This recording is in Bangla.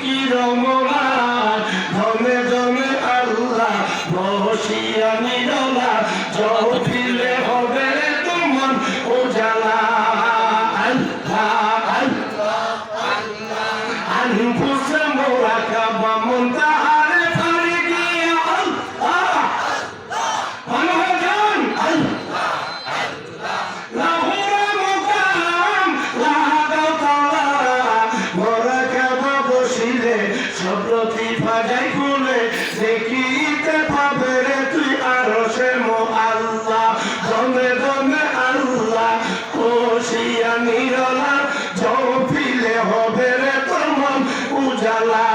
কি রমনা ধনে ধনে আল্লাহ বসিয়া নিরলা জপিলে হবে তোমার উজালা আল্লাহ আল্লাহ আনফুসে মোরাকাবা মুনতাহারে ফারিকিয়া প্রতিভা যাই খুলে, দেখিতে পাবে রে তুই আরও সে মো আল্লাহ। দমে দমে আল্লাহ কোশিয়া নিরলা জপিলে হবে রে তোমার উজালা।